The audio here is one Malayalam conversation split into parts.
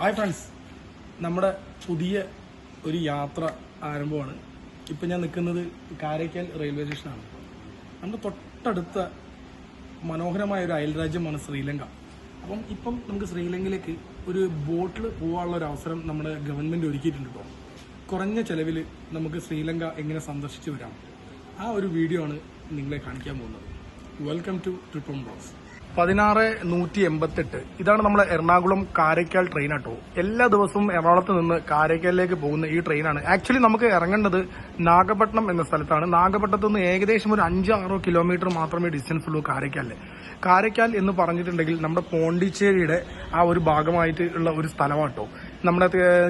ഹായ് ഫ്രണ്ട്സ് നമ്മുടെ പുതിയ ഒരു യാത്ര ആരംഭമാണ്. ഇപ്പം ഞാൻ നിൽക്കുന്നത് കാരയ്ക്കൽ റെയിൽവേ സ്റ്റേഷനാണ്. നമ്മുടെ തൊട്ടടുത്ത മനോഹരമായ ഒരു അയൽരാജ്യമാണ് ശ്രീലങ്ക. അപ്പം ഇപ്പം നമുക്ക് ശ്രീലങ്കയിലേക്ക് ഒരു ബോട്ടിൽ പോകാനുള്ള ഒരു അവസരം നമ്മുടെ ഗവൺമെന്റ് ഒരുക്കിയിട്ടുണ്ട് കേട്ടോ കുറഞ്ഞ ചെലവിൽ നമുക്ക് ശ്രീലങ്ക എങ്ങനെ സന്ദർശിച്ചു വരാം. ആ ഒരു വീഡിയോ ആണ് നിങ്ങളെ കാണിക്കാൻ പോകുന്നത്. വെൽക്കം ടു ട്രിപ്പ് ബ്ലോഗ്സ് പതിനാറ് നൂറ്റി എൺപത്തെട്ട്. ഇതാണ് നമ്മളെ എറണാകുളം കാരയ്ക്കാൽ ട്രെയിൻ ആട്ടോ. എല്ലാ ദിവസവും എറണാകുളത്ത് നിന്ന് കാരയ്ക്കാലിലേക്ക് പോകുന്ന ഈ ട്രെയിനാണ് ആക്ച്വലി നമുക്ക് ഇറങ്ങേണ്ടത് നാഗപട്ടണം എന്ന സ്ഥലത്താണ്. നാഗപട്ടണത്ത് നിന്ന് ഏകദേശം ഒരു അഞ്ചോ ആറോ കിലോമീറ്റർ മാത്രമേ ഡിസ്റ്റൻസ് ഉള്ളൂ കാരയ്ക്കാലിൽ കാരയ്ക്കാൽ എന്ന് പറഞ്ഞിട്ടുണ്ടെങ്കിൽ നമ്മുടെ പോണ്ടിച്ചേരിയുടെ ആ ഒരു ഭാഗമായിട്ട് ഉള്ള ഒരു സ്ഥലമാട്ടോ. നമ്മുടെ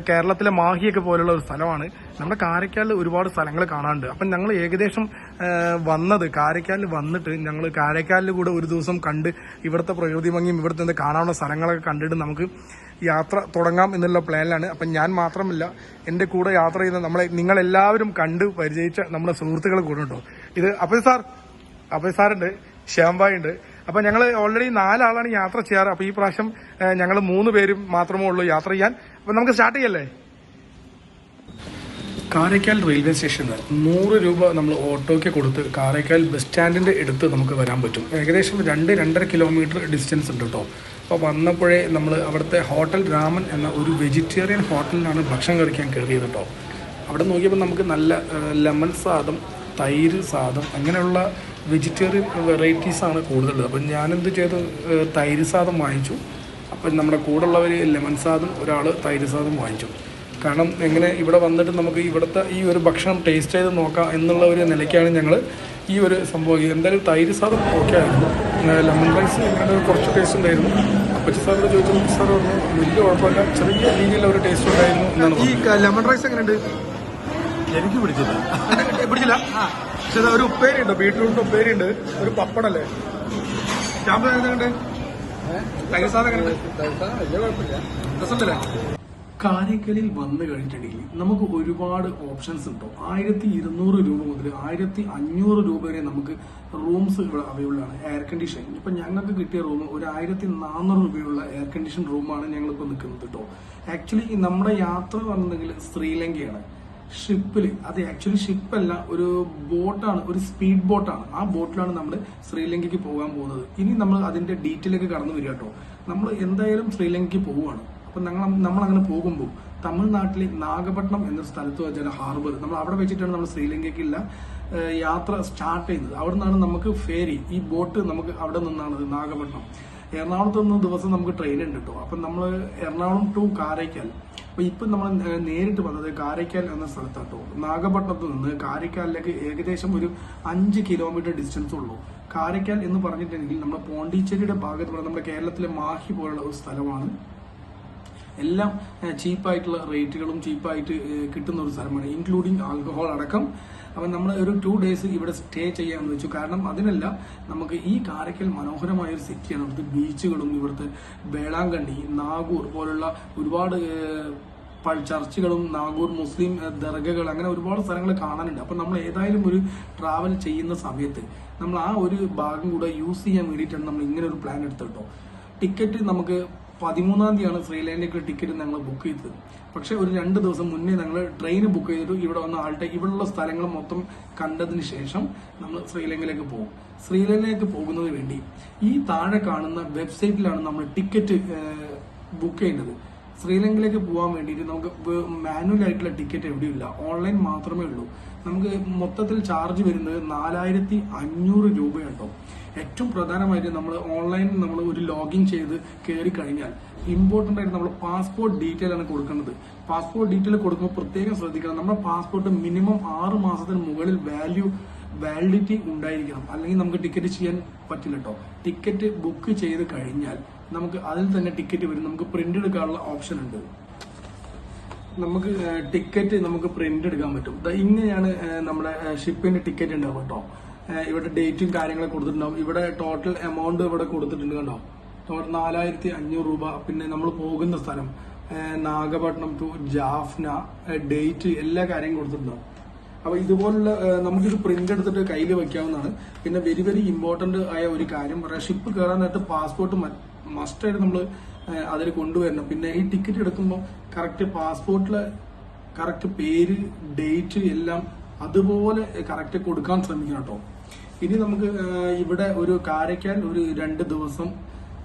കേരളത്തിലെ മാഹിയൊക്കെ പോലുള്ള ഒരു സ്ഥലമാണ്. നമ്മുടെ കാരയ്ക്കാലിൽ ഒരുപാട് സ്ഥലങ്ങൾ കാണാനുണ്ട്. അപ്പം ഞങ്ങൾ ഏകദേശം വന്നത് കാരയ്ക്കാലിൽ വന്നിട്ട് ഞങ്ങൾ കാരയ്ക്കാലിൽ കൂടെ ഒരു ദിവസം കണ്ട് ഇവിടുത്തെ പ്രകൃതി ഭംഗിയും ഇവിടുത്തെ കാണാവുന്ന സ്ഥലങ്ങളൊക്കെ കണ്ടിട്ട് നമുക്ക് യാത്ര തുടങ്ങാം എന്നുള്ള പ്ലാനിലാണ്. അപ്പം ഞാൻ മാത്രമല്ല എന്റെ കൂടെ യാത്ര ചെയ്യുന്ന നമ്മളെ നിങ്ങളെല്ലാവരും കണ്ട് പരിചയിച്ച നമ്മുടെ സുഹൃത്തുക്കൾ കൂടെ ഉണ്ടോ. ഇത് അപ്പഴ് സാർ അപ്പഴ് സാറുണ്ട് ശ്യാംബായ് ഉണ്ട്. അപ്പൊ ഞങ്ങൾ ഓൾറെഡി നാലാളാണ് യാത്ര ചെയ്യാറ്. അപ്പൊ ഈ പ്രാവശ്യം ഞങ്ങൾ മൂന്ന് പേരും മാത്രമേ ഉള്ളൂ യാത്ര ചെയ്യാൻ. അപ്പൊ നമുക്ക് സ്റ്റാർട്ട് ചെയ്യല്ലേ? കാരയ്ക്കാൽ റെയിൽവേ സ്റ്റേഷനിൽ നൂറ് രൂപ നമ്മൾ ഓട്ടോയ്ക്ക് കൊടുത്ത് കാരയ്ക്കാൽ ബസ് സ്റ്റാൻഡിന്റെ അടുത്ത് നമുക്ക് വരാൻ പറ്റും. ഏകദേശം രണ്ട് രണ്ടര കിലോമീറ്റർ ഡിസ്റ്റൻസ് ഉണ്ട് കേട്ടോ അപ്പോൾ വന്നപ്പോഴേ നമ്മൾ അവിടുത്തെ ഹോട്ടൽ രാമൻ എന്ന ഒരു വെജിറ്റേറിയൻ ഹോട്ടലിലാണ് ഭക്ഷണം കഴിക്കാൻ കയറിയത് കേട്ടോ അവിടെ നോക്കിയപ്പോൾ നമുക്ക് നല്ല ലെമൺ സാദം തൈര് സാദം അങ്ങനെയുള്ള വെജിറ്റേറിയൻ വെറൈറ്റീസാണ് കൂടുതലുള്ളത്. അപ്പം ഞാനെന്ത് ചെയ്തു? തൈര് സാദം വാങ്ങിച്ചു. അപ്പം നമ്മുടെ കൂടെ ഉള്ളവർ ലെമൺ സാദും ഒരാൾ തൈര് സാദും വാങ്ങിച്ചു. കാരണം എങ്ങനെ ഇവിടെ വന്നിട്ട് നമുക്ക് ഇവിടുത്തെ ഈ ഒരു ഭക്ഷണം ടേസ്റ്റ് ചെയ്ത് നോക്കാം എന്നുള്ള ഒരു നിലയ്ക്കാണ് ഞങ്ങൾ ഈ ഒരു സംഭവം. എന്തായാലും തൈര് സാദം ഓക്കെ ആയിരുന്നു. ലെമൺ റൈസ് ഇങ്ങനെ കുറച്ച് ടേസ്റ്റ് ഉണ്ടായിരുന്നു. അപ്പച്ചി സാറിനോട് ചോദിച്ചപ്പോൾ സാർ പറഞ്ഞു വലിയ കുഴപ്പമില്ല ചെറിയ രീതിയിൽ ഒരു ടേസ്റ്റ് ഉണ്ടായിരുന്നു എന്നാണ് ഈ ലെമൺ റൈസ് എങ്ങനെയുണ്ട്? എനിക്ക് പിടിച്ചില്ല. പിടിച്ചില്ല? പക്ഷെ ഒരു ഉപ്പേരി ഉണ്ട് ബീട്രൂട്ടിന്റെ ഉപ്പേരി ഉണ്ട് ഒരു പപ്പടല്ലേ? ക്യാമ്പ് എങ്ങനെയുണ്ട് കാരിക്കലിൽ വന്നു കഴിഞ്ഞിട്ടുണ്ടെങ്കിൽ നമുക്ക് ഒരുപാട് ഓപ്ഷൻസ് ഉണ്ടോ. ആയിരത്തി ഇരുന്നൂറ് രൂപ മുതൽ ആയിരത്തി അഞ്ഞൂറ് രൂപ വരെ നമുക്ക് റൂംസ് ഇവിടെ അവൈലബിൾ ആണ്. എയർ കണ്ടീഷൻ ഇപ്പൊ ഞങ്ങൾക്ക് കിട്ടിയ റൂം ഒരു ആയിരത്തി നാനൂറ് രൂപയുള്ള എയർ കണ്ടീഷൻ റൂമാണ് ഞങ്ങളിപ്പോൾ നിൽക്കുന്നത് കേട്ടോ ആക്ച്വലി നമ്മുടെ യാത്ര വന്നെങ്കിൽ ശ്രീലങ്കയാണ്. ഷിപ്പിൽ അത് ആക്ച്വലി ഷിപ്പല്ല ഒരു ബോട്ടാണ് ഒരു സ്പീഡ് ബോട്ടാണ് ആ ബോട്ടിലാണ് നമ്മൾ ശ്രീലങ്കയ്ക്ക് പോകാൻ പോകുന്നത്. ഇനി നമ്മൾ അതിന്റെ ഡീറ്റെയിലേക്ക് കടന്നു വരിക കേട്ടോ. നമ്മൾ എന്തായാലും ശ്രീലങ്കയ്ക്ക് പോവുകയാണ്. അപ്പൊ ഞങ്ങൾ നമ്മൾ അങ്ങനെ പോകുമ്പോൾ തമിഴ്നാട്ടിലെ നാഗപട്ടണം എന്ന സ്ഥലത്ത് വെച്ചാൽ ഹാർബർ നമ്മൾ അവിടെ വെച്ചിട്ടാണ് നമ്മൾ ശ്രീലങ്കയ്ക്കുള്ള യാത്ര സ്റ്റാർട്ട് ചെയ്യുന്നത്. അവിടെ നിന്നാണ് നമുക്ക് ഫേരി ഈ ബോട്ട് നമുക്ക് അവിടെ നിന്നാണ് നാഗപട്ടണം. എറണാകുളത്ത് നിന്ന് ദിവസം നമുക്ക് ട്രെയിൻ ഉണ്ട് കേട്ടോ. അപ്പം നമ്മൾ എറണാകുളം ടു കാരയ്ക്കൽ. അപ്പൊ ഇപ്പൊ നമ്മൾ നേരിട്ട് വന്നത് കാരയ്ക്കാൽ എന്ന സ്ഥലത്താട്ടോ. നാഗപട്ടണത്ത് നിന്ന് കാരയ്ക്കാലിലേക്ക് ഏകദേശം ഒരു അഞ്ച് കിലോമീറ്റർ ഡിസ്റ്റൻസ് ഉള്ളൂ. കാരയ്ക്കാൽ എന്ന് പറഞ്ഞിട്ടുണ്ടെങ്കിൽ നമ്മുടെ പോണ്ടിച്ചേരിയുടെ ഭാഗത്ത് നമ്മുടെ കേരളത്തിലെ മാഹി പോലുള്ള ഒരു സ്ഥലമാണ്. എല്ലാം ചീപ്പായിട്ടുള്ള റേറ്റുകളും ചീപ്പായിട്ട് കിട്ടുന്ന ഒരു സ്ഥലമാണ് ഇൻക്ലൂഡിങ് ആൽക്കഹോൾ അടക്കം. അപ്പം നമ്മൾ ഒരു ടു ഡേയ്സ് ഇവിടെ സ്റ്റേ ചെയ്യാമെന്ന് വെച്ചു. കാരണം അതിനല്ല നമുക്ക് ഈ കാരയ്ക്കൽ മനോഹരമായ ഒരു സിറ്റിയാണ് ഇവിടുത്തെ ബീച്ചുകളും ഇവിടുത്തെ വേളാങ്കണ്ണി നാഗൂർ പോലുള്ള ഒരുപാട് ചർച്ചുകളും നാഗൂർ മുസ്ലിം ദർഗകൾ അങ്ങനെ ഒരുപാട് സ്ഥലങ്ങൾ കാണാനുണ്ട്. അപ്പം നമ്മൾ ഏതായാലും ഒരു ട്രാവൽ ചെയ്യുന്ന സമയത്ത് നമ്മൾ ആ ഒരു ഭാഗം കൂടെ യൂസ് ചെയ്യാൻ വേണ്ടിയിട്ടാണ് നമ്മൾ ഇങ്ങനെ ഒരു പ്ലാൻ എടുത്തിട്ടോ ടിക്കറ്റ് നമുക്ക് പതിമൂന്നാം തീയതിയാണ് ശ്രീലങ്കയ്ക്ക് ടിക്കറ്റ് ഞങ്ങൾ ബുക്ക് ചെയ്തത്. പക്ഷെ ഒരു രണ്ട് ദിവസം മുന്നേ ഞങ്ങൾ ട്രെയിൻ ബുക്ക് ചെയ്തിട്ട് ഇവിടെ വന്ന ആളുടെ ഇവിടെയുള്ള സ്ഥലങ്ങൾ മൊത്തം കണ്ടതിന് ശേഷം നമ്മൾ ശ്രീലങ്കയിലേക്ക് പോകും. ശ്രീലങ്കയിലേക്ക് പോകുന്നതിന് വേണ്ടി ഈ താഴെ കാണുന്ന വെബ്സൈറ്റിലാണ് നമ്മൾ ടിക്കറ്റ് ബുക്ക് ചെയ്യേണ്ടത്. ശ്രീലങ്കയിലേക്ക് പോകാൻ വേണ്ടിയിട്ട് നമുക്ക് മാനുവൽ ആയിട്ടുള്ള ടിക്കറ്റ് എവിടെയില്ല ഓൺലൈൻ മാത്രമേ ഉള്ളൂ. നമുക്ക് മൊത്തത്തിൽ ചാർജ് വരുന്നത് നാലായിരത്തി അഞ്ഞൂറ് രൂപയുണ്ടോ. ഏറ്റവും പ്രധാനമായിട്ട് നമ്മൾ ഓൺലൈനിൽ നമ്മൾ ഒരു ലോഗിൻ ചെയ്ത് കയറി കഴിഞ്ഞാൽ ഇമ്പോർട്ടന്റ് ആയിട്ട് നമ്മൾ പാസ്പോർട്ട് ഡീറ്റെയിൽ ആണ് കൊടുക്കേണ്ടത് പാസ്പോർട്ട് ഡീറ്റെയിൽ കൊടുക്കുമ്പോൾ പ്രത്യേകം ശ്രദ്ധിക്കണം. നമ്മുടെ പാസ്പോർട്ട് മിനിമം ആറ് മാസത്തിന് മുകളിൽ വാല്യൂ വാലിഡിറ്റി ഉണ്ടായിരിക്കണം. അല്ലെങ്കിൽ നമുക്ക് ടിക്കറ്റ് ചെയ്യാൻ പറ്റില്ല കേട്ടോ ടിക്കറ്റ് ബുക്ക് ചെയ്ത് കഴിഞ്ഞാൽ നമുക്ക് അതിൽ തന്നെ ടിക്കറ്റ് വരും. നമുക്ക് പ്രിന്റ് എടുക്കാനുള്ള ഓപ്ഷൻ ഉണ്ട്. നമുക്ക് ടിക്കറ്റ് നമുക്ക് പ്രിന്റ് എടുക്കാൻ പറ്റും. ഇങ്ങനെയാണ് നമ്മുടെ ഷിപ്പിന്റെ ടിക്കറ്റ് ഉണ്ടാവും കേട്ടോ ഇവിടെ ഡേറ്റും കാര്യങ്ങളും കൊടുത്തിട്ടുണ്ടാവും. ഇവിടെ ടോട്ടൽ എമൗണ്ട് ഇവിടെ കൊടുത്തിട്ടുണ്ട് കണ്ടോ? ടോട്ടൽ നാലായിരത്തി അഞ്ഞൂറ് രൂപ. പിന്നെ നമ്മൾ പോകുന്ന സ്ഥലം നാഗപട്ടണം ടു ജാഫ്ന ഡേറ്റ് എല്ലാ കാര്യവും കൊടുത്തിട്ടുണ്ടാവും. അപ്പൊ ഇതുപോലുള്ള നമുക്കിത് പ്രിന്റ് എടുത്തിട്ട് കയ്യിൽ വെക്കാവുന്നതാണ്. പിന്നെ വെരി വെരി ഇമ്പോർട്ടന്റ് ആയ ഒരു കാര്യം പറയാം ഷിപ്പ് കയറാൻ നേരത്ത് പാസ്പോർട്ട് മസ്റ്റായിട്ട് നമ്മൾ അതിൽ കൊണ്ടുവരണം. പിന്നെ ഈ ടിക്കറ്റ് എടുക്കുമ്പോൾ കറക്റ്റ് പാസ്പോർട്ടിലെ കറക്റ്റ് പേര് ഡേറ്റ് എല്ലാം അതുപോലെ കറക്റ്റ് കൊടുക്കാൻ ശ്രമിക്കണം കേട്ടോ. ഇനി നമുക്ക് ഇവിടെ ഒരു കാരയ്ക്കാൻ ഒരു രണ്ട് ദിവസം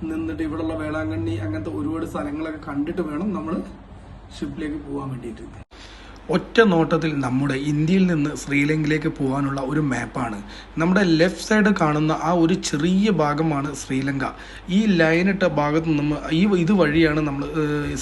നിന്നിട്ട് ഇവിടെയുള്ള വേളാങ്കണ്ണി അങ്ങനത്തെ ഒരുപാട് സ്ഥലങ്ങളൊക്കെ കണ്ടിട്ട് വേണം നമ്മൾ ഷിപ്പിലേക്ക് പോകാൻ വേണ്ടിയിട്ട്. ഒറ്റ നോട്ടത്തിൽ നമ്മുടെ ഇന്ത്യയിൽ നിന്ന് ശ്രീലങ്കയിലേക്ക് പോകാനുള്ള ഒരു മാപ്പാണ്. നമ്മുടെ ലെഫ്റ്റ് സൈഡ് കാണുന്ന ആ ഒരു ചെറിയ ഭാഗമാണ് ശ്രീലങ്ക. ഈ ലൈനിട്ട ഭാഗത്ത് നിന്ന് ഈ ഇത് വഴിയാണ് നമ്മൾ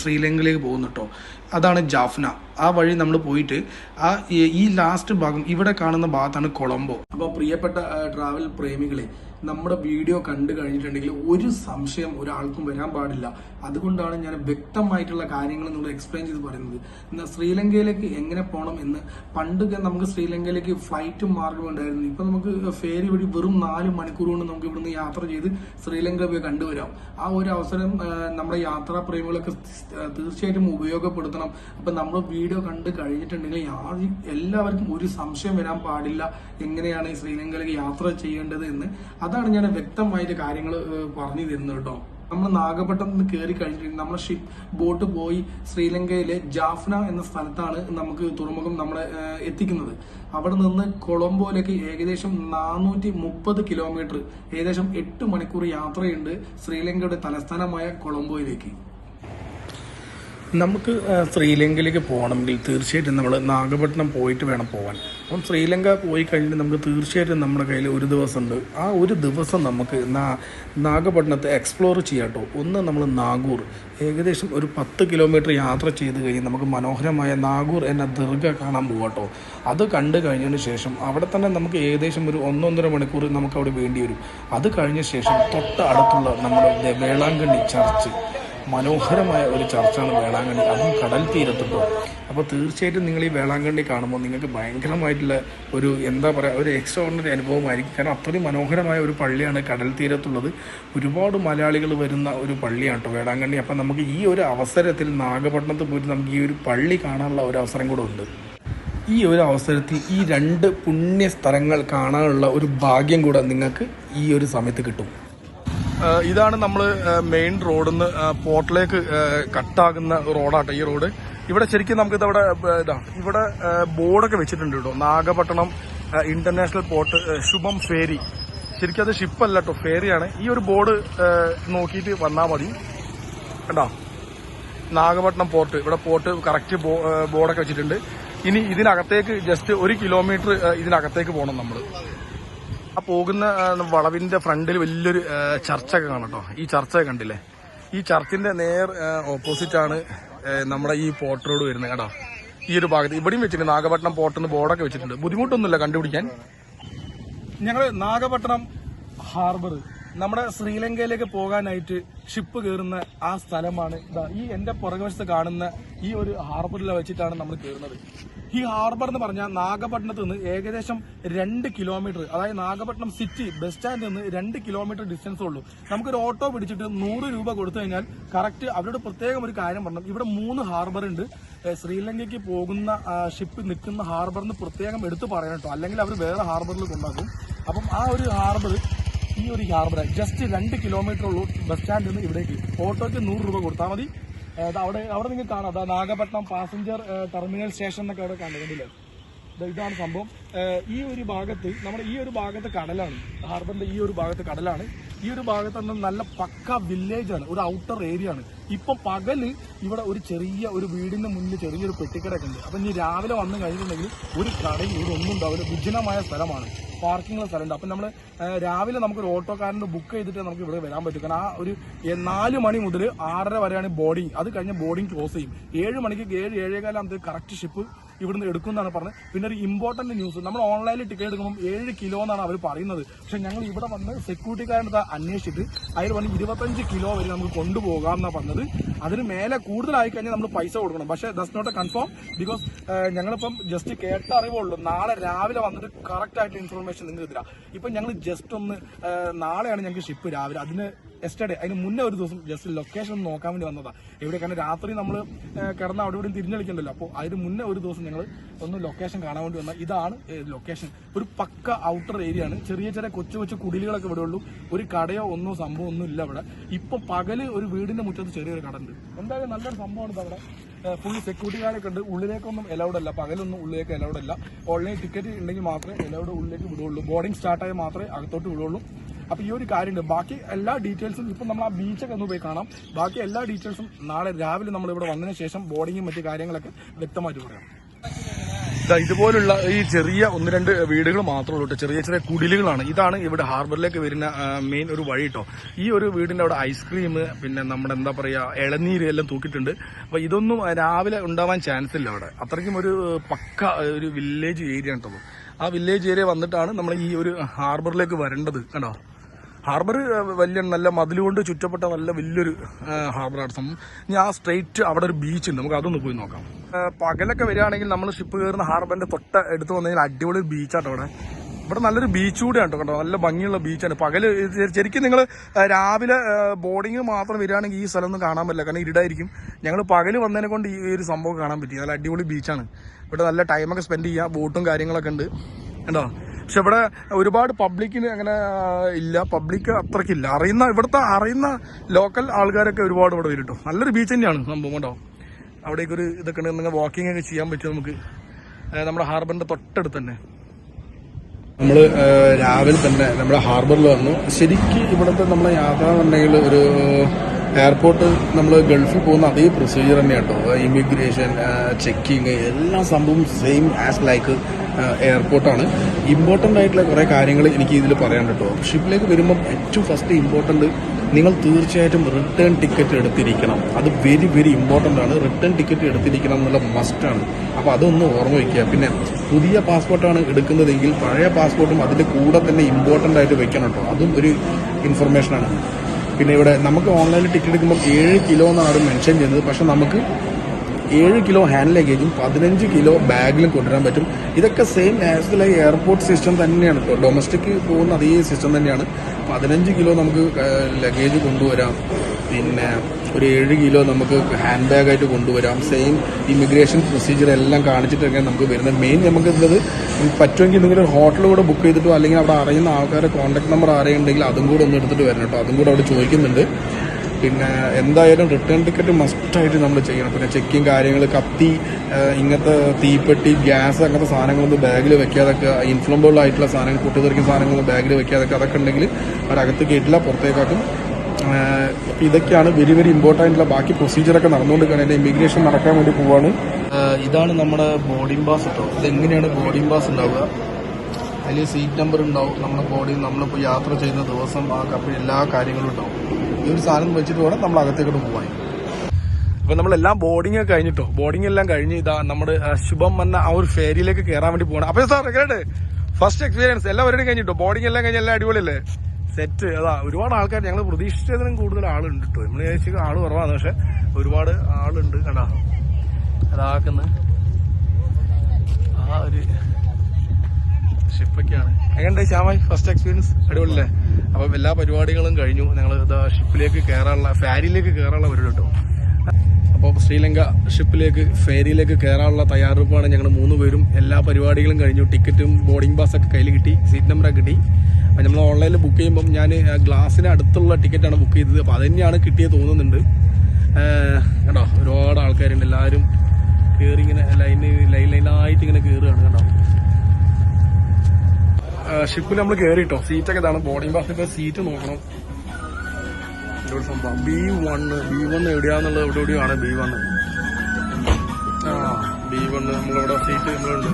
ശ്രീലങ്കയിലേക്ക് പോകുന്നത് കേട്ടോ അതാണ് ജാഫ്ന. ആ വഴി നമ്മൾ പോയിട്ട് ആ ഈ- ലാസ്റ്റ് ഭാഗം ഇവിടെ കാണുന്ന ഭാഗത്താണ് കൊളംബോ. അപ്പോൾ പ്രിയപ്പെട്ട ട്രാവൽ പ്രേമികളെ നമ്മുടെ വീഡിയോ കണ്ടു കഴിഞ്ഞിട്ടുണ്ടെങ്കിൽ ഒരു സംശയം ഒരാൾക്കും വരാൻ പാടില്ല. അതുകൊണ്ടാണ് ഞാൻ വ്യക്തമായിട്ടുള്ള കാര്യങ്ങൾ നിങ്ങൾ എക്സ്പ്ലെയിൻ ചെയ്ത് പറയുന്നത്. ശ്രീലങ്കയിലേക്ക് എങ്ങനെ പോകണം എന്ന് പണ്ടൊക്കെ നമുക്ക് ശ്രീലങ്കയിലേക്ക് ഫ്ലൈറ്റ് മാർഗം ഉണ്ടായിരുന്നു. ഇപ്പം നമുക്ക് ഫേരി വഴി വെറും നാല് മണിക്കൂർ കൊണ്ട് നമുക്ക് ഇവിടുന്ന് യാത്ര ചെയ്ത് ശ്രീലങ്ക പോയി കണ്ടുവരാം. ആ ഒരു അവസരം നമ്മുടെ യാത്രാ പ്രേമികളൊക്കെ തീർച്ചയായിട്ടും ഉപയോഗപ്പെടുത്തണം. അപ്പൊ നമ്മൾ വീഡിയോ കണ്ട് കഴിഞ്ഞിട്ടുണ്ടെങ്കിൽ ആദ്യം എല്ലാവർക്കും ഒരു സംശയം വരാൻ പാടില്ല. എങ്ങനെയാണ് ഈ ശ്രീലങ്കയിലേക്ക് യാത്ര ചെയ്യേണ്ടത് എന്ന്. അതാണ് ഞാൻ വ്യക്തമായിട്ട് കാര്യങ്ങൾ പറഞ്ഞു തരുന്നത് കേട്ടോ. നമ്മൾ നാഗപട്ടണം നിന്ന് കയറി കഴിഞ്ഞിട്ടുണ്ടെങ്കിൽ നമ്മുടെ ഷിപ്പ് ബോട്ട് പോയി ശ്രീലങ്കയിലെ ജാഫ്ന എന്ന സ്ഥലത്താണ് നമുക്ക് തുറമുഖം നമ്മളെ എത്തിക്കുന്നത്. അവിടെ നിന്ന് കൊളംബോയിലേക്ക് ഏകദേശം നാനൂറ്റി മുപ്പത് കിലോമീറ്റർ ഏകദേശം എട്ട് മണിക്കൂർ യാത്രയുണ്ട് ശ്രീലങ്കയുടെ തലസ്ഥാനമായ കൊളംബോയിലേക്ക്. നമുക്ക് ശ്രീലങ്കയിലേക്ക് പോകണമെങ്കിൽ തീർച്ചയായിട്ടും നമ്മൾ നാഗപട്ടണം പോയിട്ട് വേണം പോകാൻ അപ്പം ശ്രീലങ്ക പോയി കഴിഞ്ഞിട്ട് നമുക്ക് തീർച്ചയായിട്ടും നമ്മുടെ കയ്യിൽ ഒരു ദിവസമുണ്ട്. ആ ഒരു ദിവസം നമുക്ക് നാഗപട്ടണത്തെ എക്സ്പ്ലോർ ചെയ്യാം ഒന്ന് നമ്മൾ നാഗൂർ. ഏകദേശം ഒരു പത്ത് കിലോമീറ്റർ യാത്ര ചെയ്ത് കഴിഞ്ഞ് നമുക്ക് മനോഹരമായ നാഗൂർ എന്ന ദീർഘ കാണാൻ പോകാട്ടോ അത് കണ്ടു കഴിഞ്ഞതിന് ശേഷം അവിടെ തന്നെ നമുക്ക് ഏകദേശം ഒരു ഒന്നൊന്നര മണിക്കൂർ നമുക്ക് അവിടെ വേണ്ടി വരും. അത് കഴിഞ്ഞ ശേഷം തൊട്ട് അടുത്തുള്ള നമ്മുടെ വേളാങ്കണ്ണി ചർച്ച്. മനോഹരമായ ഒരു ചർച്ചാണ് വേളാങ്കണ്ണി. അതും കടൽ തീരത്തുണ്ടോ അപ്പോൾ തീർച്ചയായിട്ടും നിങ്ങൾ ഈ വേളാങ്കണ്ണി കാണുമ്പോൾ നിങ്ങൾക്ക് ഭയങ്കരമായിട്ടുള്ള ഒരു എന്താ പറയുക ഒരു എക്സ്ട്രാ ഓർഡിനറി അനുഭവമായിരിക്കും. കാരണം അത്രയും മനോഹരമായ ഒരു പള്ളിയാണ് കടൽ തീരത്തുള്ളത്. ഒരുപാട് മലയാളികൾ വരുന്ന ഒരു പള്ളിയാണ് കേട്ടോ വേളാങ്കണ്ണി. അപ്പം നമുക്ക് ഈ ഒരു അവസരത്തിൽ നാഗപട്ടണത്ത് പോയിട്ട് നമുക്ക് ഈ ഒരു പള്ളി കാണാനുള്ള ഒരു അവസരം കൂടെ ഉണ്ട്. ഈ ഒരു അവസരത്തിൽ ഈ രണ്ട് പുണ്യ സ്ഥലങ്ങൾ കാണാനുള്ള ഒരു ഭാഗ്യം കൂടെ നിങ്ങൾക്ക് ഈ ഒരു സമയത്ത് കിട്ടും. ഇതാണ് നമ്മൾ മെയിൻ റോഡിൽ നിന്ന് പോർട്ടിലേക്ക് കട്ടാകുന്ന റോഡാട്ടോ ഈ റോഡ്. ഇവിടെ ശരിക്കും നമുക്ക് ഇതവിടെ ഇതാ ഇവിടെ ബോർഡൊക്കെ വെച്ചിട്ടുണ്ട് കേട്ടോ. Nagapattinam international port Shubham ferry. ശരിക്കും അത് ഷിപ്പല്ല കേട്ടോ ഫേരിയാണ്. ഈ ഒരു ബോർഡ് നോക്കിയിട്ട് വന്നാൽ മതി. കേട്ടോ നാഗപട്ടണം പോർട്ട്. ഇവിടെ പോർട്ട് കറക്റ്റ് ബോർഡൊക്കെ വെച്ചിട്ടുണ്ട്. ഇനി ഇതിനകത്തേക്ക് ജസ്റ്റ് ഒരു കിലോമീറ്റർ ഇതിനകത്തേക്ക് പോകണം നമ്മൾ ആ പോകുന്ന വളവിന്റെ ഫ്രണ്ടിൽ വലിയൊരു ചർച്ചൊക്കെ കാണാം കേട്ടോ ഈ ചർച്ച കണ്ടില്ലേ? ഈ ചർച്ചിന്റെ നേർ ഓപ്പോസിറ്റ് ആണ് നമ്മുടെ ഈ പോർട്ട് റോഡ് വരുന്നത് കേട്ടോ. ഈ ഒരു ഭാഗത്ത്. ഇവിടെയും വെച്ചിട്ടുണ്ട്. നാഗപട്ടണം പോർട്ട് ബോർഡൊക്കെ വെച്ചിട്ടുണ്ട്. ബുദ്ധിമുട്ടൊന്നുമില്ല കണ്ടുപിടിക്കാൻ. ഞങ്ങൾ നാഗപട്ടണം ഹാർബർ നമ്മുടെ ശ്രീലങ്കയിലേക്ക് പോകാനായിട്ട് ഷിപ്പ് കയറുന്ന ആ സ്ഥലമാണ്. ഈ എന്റെ പുറകുവശത്ത് കാണുന്ന ഈ ഒരു ഹാർബറിൽ വെച്ചിട്ടാണ് നമ്മൾ കയറുന്നത് ഈ ഹാർബർ എന്ന് പറഞ്ഞാൽ നാഗപട്ടണത്ത് നിന്ന് ഏകദേശം രണ്ട് കിലോമീറ്റർ അതായത് നാഗപട്ടണം സിറ്റി ബസ് സ്റ്റാൻഡിൽ നിന്ന് രണ്ട് കിലോമീറ്റർ ഡിസ്റ്റൻസ് ഉള്ളൂ. നമുക്കൊരു ഓട്ടോ പിടിച്ചിട്ട് നൂറ് രൂപ കൊടുത്തു കഴിഞ്ഞാൽ കറക്റ്റ് അവരോട് പ്രത്യേകം ഒരു കാര്യം പറഞ്ഞു ഇവിടെ മൂന്ന് ഹാർബർ ഉണ്ട്. ശ്രീലങ്കയ്ക്ക് പോകുന്ന ഷിപ്പ് നിൽക്കുന്ന ഹാർബറിന് പ്രത്യേകം എടുത്തു പറയണം കേട്ടോ അല്ലെങ്കിൽ അവർ വേറെ ഹാർബറിൽ കൊണ്ടാക്കും അപ്പം ആ ഒരു ഹാർബർ ഈ ഒരു ഹാർബർ ജസ്റ്റ് രണ്ട് കിലോമീറ്റർ ഉള്ളൂ ബസ് സ്റ്റാൻഡിൽ നിന്ന് ഇവിടേക്ക്. ഓട്ടോയ്ക്ക് നൂറ് രൂപ കൊടുത്താൽ മതി. അവിടെ അവിടെ നിങ്ങൾക്ക് കാണാം. അതാ നാഗപട്ടണം പാസഞ്ചർ ടെർമിനൽ സ്റ്റേഷൻ എന്നൊക്കെ അവിടെ കണ്ടുകൊണ്ടില്ലേ ഇതാണ് സംഭവം. ഈ ഒരു ഭാഗത്ത് നമ്മുടെ ഈ ഒരു ഭാഗത്ത് കടലാണ്. ഹാർബറിന്റെ ഈ ഒരു ഭാഗത്ത് കടലാണ്. ഈ ഒരു ഭാഗത്ത് തന്നെ നല്ല പക്ക വില്ലേജ് ആണ്. ഒരു ഔട്ടർ ഏരിയ ആണ്. ഇപ്പം പകൽ ഇവിടെ ഒരു ചെറിയ ഒരു വീടിന്റെ മുന്നിൽ ചെറിയൊരു പെട്ടിക്കടയൊക്കെ ഉണ്ട്. അപ്പൊ ഇനി രാവിലെ വന്നു കഴിഞ്ഞിട്ടുണ്ടെങ്കിൽ ഒരു കടയും ഇവിടെ ഒന്നും ഉണ്ടാവില്ല. വിജനമായ സ്ഥലമാണ്. പാർക്കിംഗ് സ്ഥലമുണ്ട്. അപ്പം നമ്മൾ രാവിലെ നമുക്ക് നമുക്കൊരു ഓട്ടോക്കാരന്റെ ബുക്ക് ചെയ്തിട്ട് നമുക്ക് ഇവിടെ വരാൻ പറ്റും. കാരണം ആ ഒരു നാല് മണി മുതൽ ആറര വരെയാണ് ബോർഡിംഗ് അത് കഴിഞ്ഞ് ബോർഡിംഗ് ക്ലോസ് ചെയ്യും. ഏഴ് മണിക്ക് ഏഴ് ഏഴേകാലാകുമ്പോൾ കറക്റ്റ് ഷിപ്പ് ഇവിടുന്ന് എടുക്കുമെന്നാണ് പറഞ്ഞത്. പിന്നെ ഒരു ഇമ്പോർട്ടന്റ് ന്യൂസ് നമ്മൾ ഓൺലൈനിൽ ടിക്കറ്റ് എടുക്കുമ്പോൾ ഏഴ് കിലോ എന്നാണ് അവർ പറയുന്നത്. പക്ഷെ ഞങ്ങൾ ഇവിടെ വന്ന് സെക്യൂരിറ്റിക്കാരുടെ അന്വേഷിച്ചിട്ട് അതിൽ വന്ന് ഇരുപത്തഞ്ച് കിലോ വരെ നമുക്ക് കൊണ്ടുപോകാം എന്നാണ് പറഞ്ഞത്. അതിന് മേലെ കൂടുതലായി കഴിഞ്ഞാൽ നമ്മൾ പൈസ കൊടുക്കണം. പക്ഷേ ദസ് നോട്ട് കൺഫേം ബിക്കോസ് ഞങ്ങളിപ്പം ജസ്റ്റ് കേട്ട അറിവുള്ളൂ നാളെ രാവിലെ വന്നിട്ട് കറക്റ്റ് ആയിട്ട് ഇൻഫർമേഷൻ നിങ്ങൾക്ക് തരാം ഇപ്പം ഞങ്ങൾ ജസ്റ്റ് ഒന്ന് നാളെയാണ് ഞങ്ങൾക്ക് ഷിപ്പ് രാവിലെ. അതിന് എസ്റ്റർഡേ അതിന് മുന്നേ ഒരു ദിവസം ജസ്റ്റ് ലൊക്കേഷൻ നോക്കാൻ വേണ്ടി വന്നതാ. എവിടെ കാരണം രാത്രി നമ്മൾ കിടന്ന അവിടെ ഇവിടെ തിരിഞ്ഞളിക്കണ്ടല്ലോ. അപ്പോൾ അതിന് മുന്നേ ഒരു ദിവസം ഞങ്ങൾ ഒന്ന് ലൊക്കേഷൻ കാണാൻ വേണ്ടി വന്ന ഇതാണ് ലൊക്കേഷൻ ഒരു പക്ക ഔട്ടർ ഏരിയ ആണ്. ചെറിയ ചെറിയ കൊച്ചു കൊച്ചു കുടിലുകളൊക്കെ ഇവിടെ ഉള്ളൂ. ഒരു കടയോ ഒന്നോ സംഭവം ഒന്നും ഇല്ല ഇവിടെ. ഇപ്പൊ പകൽ ഒരു വീടിന്റെ മുറ്റത്ത് ചെറിയൊരു കട ഉണ്ട് എന്തായാലും നല്ലൊരു സംഭവമാണ് അവിടെ. ഫുൾ സെക്യൂരിറ്റിക്കാരൊക്കെ ഉണ്ട്. ഉള്ളിലേക്കൊന്നും എലൗഡ് അല്ല. പകലൊന്നും ഉള്ളിലേക്ക് എലൗഡ് അല്ല. ഓൺലൈൻ ടിക്കറ്റ് ഉണ്ടെങ്കിൽ മാത്രമേ എലൗഡ് ഉള്ളിലേക്ക് വിടുള്ളൂ ബോർഡിംഗ് സ്റ്റാർട്ടായാൽ മാത്രമേ അകത്തോട്ട് വിടുള്ളൂ അപ്പൊ ഈ ഒരു കാര്യമുണ്ട്. ബാക്കി എല്ലാ ഡീറ്റെയിൽസും ഇപ്പം നമ്മൾ ആ ബീച്ചൊക്കെ ഒന്ന് പോയി കാണാം. ബാക്കി എല്ലാ ഡീറ്റെയിൽസും നാളെ രാവിലെ നമ്മൾ ഇവിടെ വന്നതിന് ശേഷം ബോർഡിങ്ങും മറ്റു കാര്യങ്ങളൊക്കെ വ്യക്തമായിട്ട് പറയാം. ഇതുപോലുള്ള ഈ ചെറിയ ഒന്ന് രണ്ട് വീടുകൾ മാത്രമേ ഉള്ളൂ. ചെറിയ ചെറിയ കുടിലുകളാണ്. ഇതാണ് ഇവിടെ ഹാർബറിലേക്ക് വരുന്ന മെയിൻ ഒരു വഴി കേട്ടോ. ഈ ഒരു വീടിന്റെ അവിടെ ഐസ്ക്രീം പിന്നെ നമ്മുടെ എന്താ പറയാ ഇളനീര് എല്ലാം തൂക്കിയിട്ടുണ്ട്. അപ്പൊ ഇതൊന്നും രാവിലെ ഉണ്ടാവാൻ ചാൻസ് ഇല്ല അവിടെ. അത്രയ്ക്കും ഒരു പക്ക ഒരു വില്ലേജ് ഏരിയ ആണ് ആ വില്ലേജ് ഏരിയ വന്നിട്ടാണ് നമ്മൾ ഈ ഒരു ഹാർബറിലേക്ക് വരേണ്ടത്. കണ്ടോ? ഹാർബർ വലിയ നല്ല മതിൽ കൊണ്ട് ചുറ്റപ്പെട്ട നല്ല വലിയൊരു ഹാർബറാണ് സംഭവം ഇനി ആ സ്ട്രെയിറ്റ് അവിടെ ഒരു ബീച്ച് ഉണ്ട്. നമുക്ക് അതൊന്ന് പോയി നോക്കാം. പകലൊക്കെ വരികയാണെങ്കിൽ നമ്മൾ ഷിപ്പ് കയറുന്ന ഹാർബറിന്റെ തൊട്ട് എടുത്ത് വന്നു കഴിഞ്ഞാൽ അടിപൊളി ബീച്ചാട്ടോ അവിടെ. ഇവിടെ നല്ലൊരു ബീച്ച് കൂടെയാണ് കേട്ടോ നല്ല ഭംഗിയുള്ള ബീച്ചാണ് ഇത് ശരിക്കും നിങ്ങൾ രാവിലെ ബോർഡിങ് മാത്രം വരികയാണെങ്കിൽ ഈ സ്ഥലം ഒന്നും കാണാൻ പറ്റില്ല. കാരണം ഇരുടായിരിക്കും. ഞങ്ങൾ പകൽ വന്നതിനെ കൊണ്ട് ഈ ഒരു സംഭവം കാണാൻ പറ്റി. നല്ല അടിപൊളി ബീച്ചാണ് ഇവിടെ നല്ല ടൈമൊക്കെ സ്പെൻഡ് ചെയ്യുക ബോട്ടും കാര്യങ്ങളൊക്കെ ഉണ്ട്. കണ്ടോ? പക്ഷെ ഇവിടെ ഒരുപാട് പബ്ലിക്കിന് അങ്ങനെ ഇല്ല. പബ്ലിക് അത്രക്കില്ല. അറിയുന്ന ഇവിടുത്തെ അറിയുന്ന ലോക്കൽ ആൾക്കാരൊക്കെ ഒരുപാട് ഇവിടെ വരും നല്ലൊരു ബീച്ച് തന്നെയാണ് സംഭവം കേട്ടോ. അവിടേക്ക് ഒരു ഇതൊക്കെ ഉണ്ട്. നിങ്ങൾ വാക്കിംഗ് ഒക്കെ ചെയ്യാൻ പറ്റും നമുക്ക്. നമ്മുടെ ഹാർബറിന്റെ തൊട്ടടുത്ത് തന്നെ. നമ്മൾ രാവിലെ തന്നെ നമ്മുടെ ഹാർബറിൽ വന്നു. ശരിക്കും ഇവിടുത്തെ നമ്മളെ യാത്ര എന്നുണ്ടെങ്കിൽ ഒരു എയർപോർട്ട് നമ്മൾ ഗൾഫിൽ പോകുന്ന അതേ പ്രൊസീജിയർ തന്നെയാണ് കേട്ടോ ഇമിഗ്രേഷൻ ചെക്കിങ് എല്ലാ സംഭവം സെയിം ആസ് ലൈക്ക് എയർപോർട്ടാണ് ഇമ്പോർട്ടന്റ് ആയിട്ടുള്ള കുറേ കാര്യങ്ങൾ എനിക്ക് ഇതിൽ പറയാൻ കേട്ടോ ഷിപ്പിലേക്ക് വരുമ്പം ഏറ്റവും ഫസ്റ്റ് ഇമ്പോർട്ടന്റ് നിങ്ങൾ തീർച്ചയായിട്ടും റിട്ടേൺ ടിക്കറ്റ് എടുത്തിരിക്കണം. അത് വെരി വെരി ഇമ്പോർട്ടന്റ് ആണ്. റിട്ടേൺ ടിക്കറ്റ് എടുത്തിരിക്കണം എന്നുള്ള മസ്റ്റാണ് അപ്പോൾ അതൊന്ന് ഓർമ്മ വയ്ക്കുക പിന്നെ പുതിയ പാസ്പോർട്ടാണ് എടുക്കുന്നതെങ്കിൽ പഴയ പാസ്പോർട്ടും അതിന്റെ കൂടെ തന്നെ ഇമ്പോർട്ടന്റ് ആയിട്ട് വെക്കണം കേട്ടോ അതും ഒരു ഇൻഫർമേഷനാണ് പിന്നെ ഇവിടെ നമുക്ക് ഓൺലൈനിൽ ടിക്കറ്റ് എടുക്കുമ്പോൾ ഏഴ് കിലോ എന്നാണ് മെൻഷൻ ചെയ്യുന്നത്. പക്ഷെ നമുക്ക് ഏഴ് കിലോ ഹാൻഡ് ലഗേജും പതിനഞ്ച് കിലോ ബാഗിലും കൊണ്ടുവരാൻ പറ്റും. ഇതൊക്കെ സെയിം ലൈ എയർപോർട്ട് സിസ്റ്റം തന്നെയാണ്. ഇപ്പോൾ ഡൊമസ്റ്റിക് പോകുന്ന അതേ സിസ്റ്റം തന്നെയാണ്. പതിനഞ്ച് കിലോ നമുക്ക് ലഗേജ് കൊണ്ടുവരാം. പിന്നെ ഒരു ഏഴ് കിലോ നമുക്ക് ഹാൻഡ് ബാഗായിട്ട് കൊണ്ടുവരാം. സെയിം ഇമിഗ്രേഷൻ പ്രൊസീജിയർ എല്ലാം കാണിച്ചിട്ടൊക്കെ നമുക്ക് വരുന്നത്. മെയിൻ നമുക്ക് ഉള്ളത് പറ്റുമെങ്കിൽ എന്തെങ്കിലും ഹോട്ടൽ കൂടെ ബുക്ക് ചെയ്തിട്ടോ അല്ലെങ്കിൽ അവിടെ അറിയുന്ന ആൾക്കാരെ കോൺടാക്ട് നമ്പർ ആരെയുണ്ടെങ്കിൽ അതും കൂടെ ഒന്ന് എടുത്തിട്ട് വരണം കേട്ടോ. അതും കൂടെ അവിടെ ചോദിക്കുന്നുണ്ട്. പിന്നെ എന്തായാലും റിട്ടേൺ ടിക്കറ്റ് മസ്റ്റായിട്ട് നമ്മൾ ചെയ്യണം. പിന്നെ ചെക്കിങ് കാര്യങ്ങൾ കത്തി ഇങ്ങനത്തെ തീപ്പെട്ടി ഗ്യാസ് അങ്ങനത്തെ സാധനങ്ങളൊന്നും ബാഗിൽ വെക്കാതൊക്കെ ഇൻഫ്ലംബിൾ ആയിട്ടുള്ള സാധനങ്ങൾ പൊട്ടിത്തെറിക്കുന്ന സാധനങ്ങളൊന്നും ബാഗിൽ വെക്കാതൊക്കെ അതൊക്കെ ഉണ്ടെങ്കിൽ അവരകത്ത് കയറ്റില്ല പുറത്തേക്കാക്കും. ഇതൊക്കെയാണ് വെരി വെരി ഇമ്പോർട്ടന്റ് ആയിട്ടുള്ള ബാക്കി പ്രൊസീജിയറൊക്കെ നടന്നുകൊണ്ടിരിക്കുകയാണ്. എന്റെ ഇമിഗ്രേഷൻ നടക്കാൻ വേണ്ടി പോവാണ്. ഇതാണ് നമ്മുടെ ബോർഡിംഗ് പാസ് കേട്ടോ ഇതെങ്ങനെയാണ് ബോർഡിംഗ് പാസ് ഉണ്ടാവുക? അതിൽ സീറ്റ് നമ്പർ ഉണ്ടാവും. നമ്മുടെ ബോഡി നമ്മളിപ്പോൾ യാത്ര ചെയ്യുന്ന ദിവസം ആ കപ്പിൽ എല്ലാ കാര്യങ്ങളും ഉണ്ടാവും. ഈ ഒരു സാധനം വെച്ചിട്ട് വേണം നമ്മൾ അകത്തേക്കോട്ട് പോകാൻ അപ്പൊ നമ്മളെല്ലാം ബോർഡിംഗ് ഒക്കെ കഴിഞ്ഞിട്ടോ? ബോർഡിംഗ് എല്ലാം കഴിഞ്ഞ് ഇതാ നമ്മുടെ ശുഭം എന്ന ആ ഒരു ഫേരിയിലേക്ക് കയറാൻ വേണ്ടി പോകണം അപ്പൊ സാർ കേട്ടെ ഫസ്റ്റ് എക്സ്പീരിയൻസ് എല്ലാം പരിപാടി കഴിഞ്ഞിട്ടോ? ബോർഡിംഗ് എല്ലാം കഴിഞ്ഞ് എല്ലാം അടിപൊളിയല്ലേ? സെറ്റ് അതാ ഒരുപാട് ആൾക്കാർ ഞങ്ങൾ പ്രതീക്ഷിച്ചതിനും കൂടുതൽ ആളുണ്ട് കേട്ടോ നമ്മൾ വിചാരിച്ചു ആൾ കുറവാണ് പക്ഷെ ഒരുപാട് ആളുണ്ട് കണ്ടാ. അതാക്കുന്നത് ആ ഒരു ഷിപ്പൊക്കെയാണ്. എങ്ങനെയുണ്ട് ശ്യാമായി ഫസ്റ്റ് എക്സ്പീരിയൻസ് അടിപൊളിയല്ലേ? അപ്പം എല്ലാ പരിപാടികളും കഴിഞ്ഞു. ഞങ്ങൾ ഇതാ ഷിപ്പിലേക്ക് കയറാനുള്ള ഫാരിയിലേക്ക് കയറാനുള്ള പരിപാടി കേട്ടോ. അപ്പോൾ ശ്രീലങ്ക ഷിപ്പിലേക്ക് ഫേരിയിലേക്ക് കയറാനുള്ള തയ്യാറെടുപ്പാണ് ഞങ്ങൾ മൂന്ന് പേരും. എല്ലാ പരിപാടികളും കഴിഞ്ഞു. ടിക്കറ്റും ബോർഡിംഗ് പാസ്സൊക്കെ കയ്യിൽ കിട്ടി. സീറ്റ് നമ്പറൊക്കെ കിട്ടി. അപ്പം നമ്മൾ ഓൺലൈനിൽ ബുക്ക് ചെയ്യുമ്പം ഞാൻ ഗ്ലാസ്സിന് അടുത്തുള്ള ടിക്കറ്റാണ് ബുക്ക് ചെയ്തത്. അപ്പോൾ അതുതന്നെയാണ് കിട്ടിയത് തോന്നുന്നുണ്ട്. കേട്ടോ ഒരുപാട് ആൾക്കാരുണ്ട്. എല്ലാവരും കയറി ഇങ്ങനെ ലൈന് ലൈൻ ലൈനായിട്ട് ഇങ്ങനെ കയറുകയാണ് കണ്ടോ? ഷിപ്പിൽ നമ്മൾ കയറിട്ടോ സീറ്റൊക്കെ ഇതാണ്. ബോർഡിംഗ് ഇപ്പൊ സീറ്റ് നോക്കണം. ഇവിടെ സംഭവം. ബി വണ് ബി വൺ എവിടെയാന്നുള്ളത് എവിടെ എവിടെയാണ് ബി വണ് ആ ബി വണ് നമ്മളിവിടെ സീറ്റ് നമ്മളുണ്ട്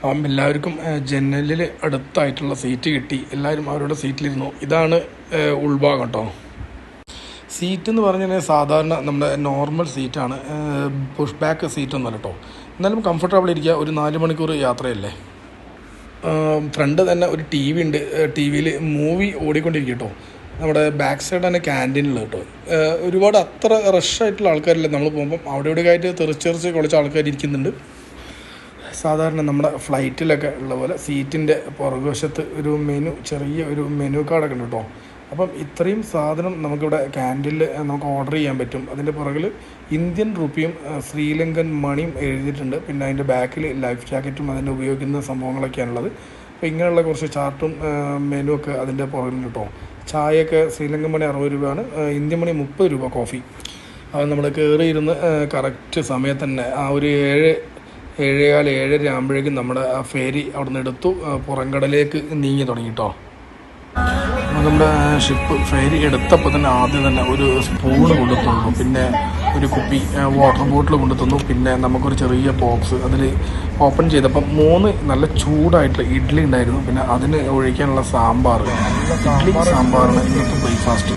അപ്പം എല്ലാവർക്കും ജനലിൽ അടുത്തായിട്ടുള്ള സീറ്റ് കിട്ടി. എല്ലാവരും അവരുടെ സീറ്റിലിരുന്നു ഇതാണ് ഉൾഭാഗം കേട്ടോ. സീറ്റ് എന്ന് പറഞ്ഞാൽ സാധാരണ നമ്മുടെ നോർമൽ സീറ്റാണ് പുഷ് ബാക്ക് സീറ്റ് ഒന്നല്ല കേട്ടോ. എന്നാലും കംഫർട്ടബിൾ ഇരിക്കുക. ഒരു നാല് മണിക്കൂർ യാത്രയല്ലേ? ഫ്രണ്ട് തന്നെ ഒരു ടി വി ഉണ്ട്. ടി വിയിൽ മൂവി ഓടിക്കൊണ്ടിരിക്കും കേട്ടോ. നമ്മുടെ ബാക്ക് സൈഡ് തന്നെ ക്യാന്റീനിൽ കേട്ടോ. ഒരുപാട് അത്ര റഷ് ആയിട്ടുള്ള ആൾക്കാരില്ല. നമ്മൾ പോകുമ്പം അവിടെ ഇവിടെ ആയിട്ട് തെറിച്ചെറിച്ച് കുളിച്ച ആൾക്കാർ ഇരിക്കുന്നുണ്ട്. സാധാരണ നമ്മുടെ ഫ്ലൈറ്റിലൊക്കെ ഉള്ള പോലെ സീറ്റിന്റെ പുറകുവശത്ത് ഒരു മെനു ചെറിയ ഒരു മെനു കാർഡൊക്കെ ഉണ്ട് കേട്ടോ. അപ്പം ഇത്രയും സാധനം നമുക്കിവിടെ ക്യാൻഡിൽ നമുക്ക് ഓർഡർ ചെയ്യാൻ പറ്റും. അതിന്റെ പുറകിൽ ഇന്ത്യൻ റുപ്പിയും ശ്രീലങ്കൻ മണിയും എഴുതിയിട്ടുണ്ട്. പിന്നെ അതിന്റെ ബാക്കിൽ ലൈഫ് ജാക്കറ്റും അതിന്റെ ഉപയോഗിക്കുന്ന സംഭവങ്ങളൊക്കെയാണുള്ളത്. അപ്പോൾ ഇങ്ങനെയുള്ള കുറച്ച് ചാർട്ടും മെനു ഒക്കെ അതിന്റെ പുറകിൽ കിട്ടും. ചായയൊക്കെ ശ്രീലങ്കൻ മണി അറുപത് രൂപയാണ്. ഇന്ത്യൻ മണി മുപ്പത് രൂപ കോഫി അത് നമ്മൾ കയറിയിരുന്ന് കറക്റ്റ് സമയത്ത് തന്നെ ആ ഒരു ഏഴ് ഏഴേകാൽ ഏഴര ആകുമ്പോഴേക്കും നമ്മുടെ ആ ഫേരി അവിടെ നിന്ന് എടുത്തു പുറംകടലേക്ക് നീങ്ങി തുടങ്ങി കേട്ടോ. നമ്മുടെ ഷിപ്പ് ഫെയറി എടുത്തപ്പോൾ തന്നെ ആദ്യം തന്നെ ഒരു സ്പൂണ് കൊണ്ടു പിന്നെ ഒരു കുപ്പി വാട്ടർ ബോട്ടിൽ കൊണ്ടു തന്നു പിന്നെ നമുക്കൊരു ചെറിയ ബോക്സ് അതിൽ ഓപ്പൺ ചെയ്തപ്പം മൂന്ന് നല്ല ചൂടായിട്ടുള്ള ഇഡ്ഡലി ഉണ്ടായിരുന്നു. പിന്നെ അതിന് ഒഴിക്കാനുള്ള സാമ്പാർ. ഇഡ്ഡലി സാമ്പാറാണ് ഇന്നത്തെ ബ്രേക്ക്ഫാസ്റ്റ്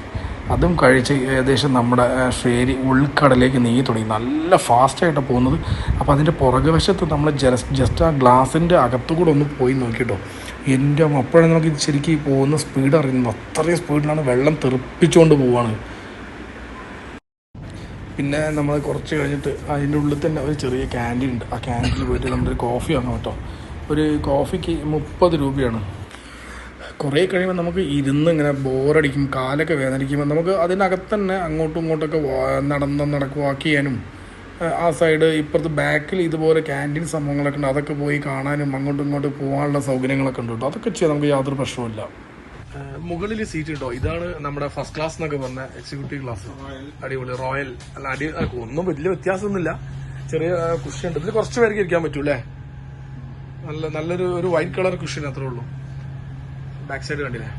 അതും കഴിച്ച് ഏകദേശം നമ്മുടെ ഫേരി ഉൾക്കടലേക്ക് നീങ്ങി തുടങ്ങി. നല്ല ഫാസ്റ്റായിട്ടാണ് പോകുന്നത്. അപ്പോൾ അതിന്റെ പുറകുവശത്ത് നമ്മൾ ജസ്റ്റ് ജസ്റ്റ് ആ ഗ്ലാസിന്റെ അകത്തുകൂടെ ഒന്ന് പോയി നോക്കിട്ടോ. എന്റെ അപ്പോഴാണ് നമുക്ക് ശരിക്കും പോകുന്ന സ്പീഡ് അറിയുന്നത് അത്രയും സ്പീഡിലാണ് വെള്ളം തെറിപ്പിച്ചുകൊണ്ട് പോവാണ്. പിന്നെ നമ്മൾ കുറച്ച് കഴിഞ്ഞിട്ട് അതിന്റെ ഉള്ളിൽ തന്നെ ഒരു ചെറിയ ക്യാന്റീൻ ഉണ്ട്. ആ ക്യാന്റീനിൽ പോയിട്ട് നമ്മളൊരു കോഫി ആണ് കേട്ടോ. ഒരു കോഫിക്ക് മുപ്പത് രൂപയാണ്. കുറേ കഴിയുമ്പോൾ നമുക്ക് ഇരുന്ന് ഇങ്ങനെ ബോറടിക്കും കാലൊക്കെ വേദനിക്കുമ്പോൾ നമുക്ക് അതിനകത്ത് തന്നെ അങ്ങോട്ടും ഇങ്ങോട്ടൊക്കെ നടന്ന് നടക്കുവാക്കിയാനും ആ സൈഡ് ഇപ്പുറത്ത് ബാക്കിൽ ഇതുപോലെ ക്യാന്റീൻ സംഭവങ്ങളൊക്കെ ഉണ്ട്. അതൊക്കെ പോയി കാണാനും അങ്ങോട്ടും ഇങ്ങോട്ടും പോകാനുള്ള സൗകര്യങ്ങളൊക്കെ ഉണ്ട് കേട്ടോ. അതൊക്കെ ചെയ്യാൻ നമുക്ക് യാതൊരു പ്രശ്നവുമില്ല മുകളിൽ സീറ്റ് കിട്ടോ ഇതാണ് നമ്മുടെ ഫസ്റ്റ് ക്ലാസ് എന്നൊക്കെ പറഞ്ഞ എക്സിക്യൂട്ടീവ് ക്ലാസ് അടിപൊളി. റോയൽ അല്ല അടി ഒന്നും വലിയ വ്യത്യാസമൊന്നുമില്ല. ചെറിയ കുഷ്യൻ ഉണ്ട്. ഇതിൽ കുറച്ച് പേർക്ക് ഇരിക്കാൻ പറ്റൂലേ നല്ല നല്ലൊരു ഒരു വൈറ്റ് കളർ കുഷ്യൻ അത്രേ ഉള്ളൂ. ബാക്ക് സൈഡ് കണ്ടില്ലേ?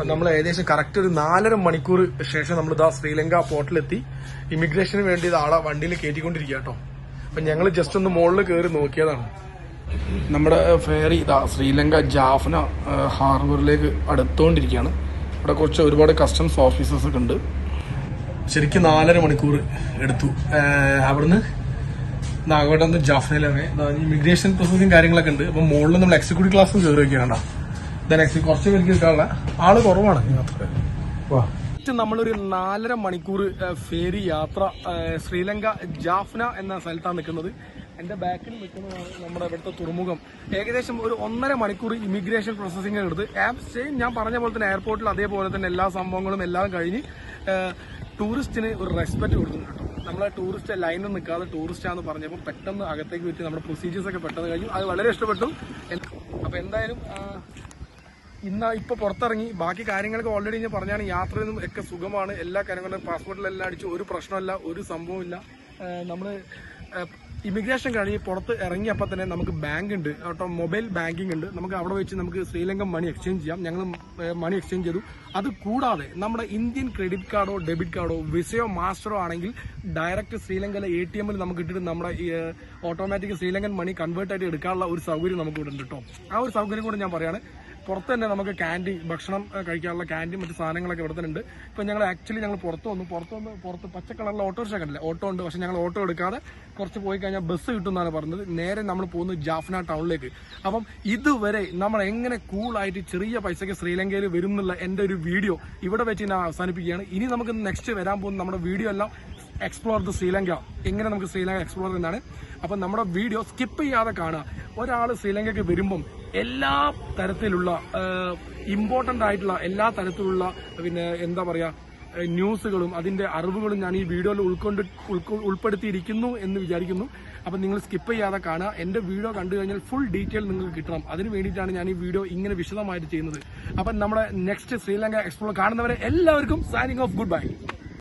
അപ്പൊ നമ്മൾ ഏകദേശം കറക്റ്റ് ഒരു നാലര മണിക്കൂർ ശേഷം നമ്മൾ ഇതാ ശ്രീലങ്ക പോർട്ടിലെത്തി ഇമിഗ്രേഷന് വേണ്ടി ആളെ വണ്ടിയിൽ കയറ്റിക്കൊണ്ടിരിക്കുക കേട്ടോ. അപ്പൊ ഞങ്ങൾ ജസ്റ്റ് ഒന്ന് മുകളിൽ കയറി നോക്കിയതാണ്. നമ്മുടെ ഫെയറി ഇതാ ശ്രീലങ്ക ജാഫ്ന ഹാർബറിലേക്ക് അടുത്തുകൊണ്ടിരിക്കുകയാണ് ഇവിടെ കുറച്ച് ഒരുപാട് കസ്റ്റംസ് ഓഫീസേഴ്സ് ഒക്കെ ഉണ്ട്. ശരിക്കും നാലര മണിക്കൂർ എടുത്തു. അവിടുന്ന് നാഗോട്ട് ജാഫ്നയിലാണ്. ഇമിഗ്രേഷൻ പ്രോസസ്സിങ് കാര്യങ്ങളൊക്കെ ഉണ്ട്. അപ്പൊ മുകളിൽ നമ്മൾ എക്സിക്യൂട്ടീവ് ക്ലാസ്സും കയറി വെക്കുകയാണ് കുറച്ച് പേർക്ക് ആൾ കുറവാണ് വാ. നമ്മളൊരു നാലര മണിക്കൂർ ഫേരി യാത്ര ശ്രീലങ്ക ജാഫ്ന എന്ന സ്ഥലത്താണ് നിൽക്കുന്നത്. എന്റെ ബാക്കിൽ നിൽക്കുന്നതാണ് നമ്മുടെ ഇവിടുത്തെ തുറമുഖം. ഏകദേശം ഒരു ഒന്നര മണിക്കൂർ ഇമിഗ്രേഷൻ പ്രോസസ്സിംഗ് എടുത്ത് സെയിം ഞാൻ പറഞ്ഞ പോലെ തന്നെ എയർപോർട്ടിൽ അതേപോലെ തന്നെ എല്ലാ സംഭവങ്ങളും എല്ലാം കഴിഞ്ഞ് ടൂറിസ്റ്റിന് ഒരു റെസ്പെക്ട് കൊടുക്കുന്നുണ്ട് കേട്ടോ. നമ്മളെ ടൂറിസ്റ്റ് ലൈനിൽ നിൽക്കാതെ ടൂറിസ്റ്റാന്ന് പറഞ്ഞപ്പോൾ പെട്ടെന്ന് അകത്തേക്ക് വെച്ച് നമ്മുടെ പ്രൊസീജിയേഴ്സ് ഒക്കെ പെട്ടെന്ന് കഴിഞ്ഞു. അത് വളരെ ഇഷ്ടപ്പെട്ടു. അപ്പോൾ എന്തായാലും ഇന്ന് ഇപ്പൊ പുറത്തിറങ്ങി. ബാക്കി കാര്യങ്ങളൊക്കെ ഓൾറെഡി ഞാൻ പറഞ്ഞാണ്. യാത്രയൊന്നും ഒക്കെ സുഖമാണ്. എല്ലാ കാര്യങ്ങളും പാസ്പോർട്ടിലെല്ലാം അടിച്ച്. ഒരു പ്രശ്നമല്ല ഒരു സംഭവമില്ല നമ്മൾ ഇമിഗ്രേഷൻ കഴിഞ്ഞ് പുറത്ത് ഇറങ്ങിയപ്പോൾ തന്നെ നമുക്ക് ബാങ്ക് ഉണ്ട്. കേട്ടോ മൊബൈൽ ബാങ്കിങ് ഉണ്ട്. നമുക്ക് അവിടെ വെച്ച് നമുക്ക് ശ്രീലങ്കൻ മണി എക്സ്ചേഞ്ച് ചെയ്യാം. ഞങ്ങൾ മണി എക്സ്ചേഞ്ച് ചെയ്തു. അത് കൂടാതെ നമ്മുടെ ഇന്ത്യൻ ക്രെഡിറ്റ് കാർഡോ ഡെബിറ്റ് കാർഡോ വിസയോ മാസ്റ്ററോ ആണെങ്കിൽ ഡയറക്റ്റ് ശ്രീലങ്കയിലെ എ ടി എമ്മിൽ നമുക്ക് ഇട്ടിട്ട് നമ്മുടെ ഓട്ടോമാറ്റിക് ശ്രീലങ്കൻ മണി കൺവേർട്ട് ആയിട്ട് എടുക്കാനുള്ള ഒരു സൗകര്യം നമുക്ക് ഇവിടെ ഉണ്ട് കേട്ടോ ആ ഒരു സൗകര്യം കൂടെ ഞാൻ പറയാണ്. പുറത്ത് തന്നെ നമുക്ക് ക്യാന്റീൻ ഭക്ഷണം കഴിക്കാനുള്ള ക്യാന്റീൻ മറ്റു സാധനങ്ങളൊക്കെ ഇവിടെ തന്നെ ഉണ്ട് ഇപ്പം ഞങ്ങൾ ആക്ച്വലി ഞങ്ങൾ പുറത്ത് വന്നു. പുറത്ത് വന്ന് പുറത്ത് പച്ച കളറിലെ ഓട്ടോറിക്ഷ കണ്ടില്ല? ഓട്ടോ ഉണ്ട്. പക്ഷെ ഞങ്ങൾ ഓട്ടോ എടുക്കാതെ കുറച്ച് പോയി കഴിഞ്ഞാൽ ബസ് കിട്ടും എന്നാണ് പറഞ്ഞത്. നേരെ നമ്മൾ പോകുന്നത് ജാഫ്ന ടൗണിലേക്ക്. അപ്പം ഇതുവരെ നമ്മൾ എങ്ങനെ കൂളായിട്ട് ചെറിയ പൈസയ്ക്ക് ശ്രീലങ്കയിൽ വരും എന്നുള്ള എന്റെ ഒരു വീഡിയോ ഇവിടെ വെച്ച് ഞാൻ അവസാനിപ്പിക്കുകയാണ്. ഇനി നമുക്ക് നെക്സ്റ്റ് വരാൻ പോകുന്ന നമ്മുടെ വീഡിയോ എല്ലാം എക്സ്പ്ലോർ ദ ശ്രീലങ്ക. എങ്ങനെ നമുക്ക് ശ്രീലങ്ക എക്സ്പ്ലോർ എന്നാണ്. അപ്പം നമ്മുടെ വീഡിയോ സ്കിപ്പ് ചെയ്യാതെ കാണുക. ഒരാൾ ശ്രീലങ്കയ്ക്ക് വരുമ്പം എല്ലാ തരത്തിലുള്ള ഇമ്പോർട്ടന്റ് ആയിട്ടുള്ള എല്ലാ തരത്തിലുള്ള പിന്നെ എന്താ പറയുക ന്യൂസുകളും അതിന്റെ അറിവുകളും ഞാൻ ഈ വീഡിയോയിൽ ഉൾക്കൊണ്ട് ഉൾക്കൊ- ഉൾപ്പെടുത്തിയിരിക്കുന്നു എന്ന് വിചാരിക്കുന്നു. അപ്പം നിങ്ങൾ സ്കിപ്പ് ചെയ്യാതെ കാണുക. എന്റെ വീഡിയോ കണ്ടു കഴിഞ്ഞാൽ ഫുൾ ഡീറ്റെയിൽ നിങ്ങൾക്ക് കിട്ടണം. അതിന് വേണ്ടിയിട്ടാണ് ഞാൻ ഈ വീഡിയോ ഇങ്ങനെ വിശദമായിട്ട് ചെയ്യുന്നത്. അപ്പം നമ്മുടെ നെക്സ്റ്റ് ശ്രീലങ്ക എക്സ്പ്ലോർ കാണുന്നവരെ എല്ലാവർക്കും സാനിങ് ഓഫ് ഗുഡ് ബൈ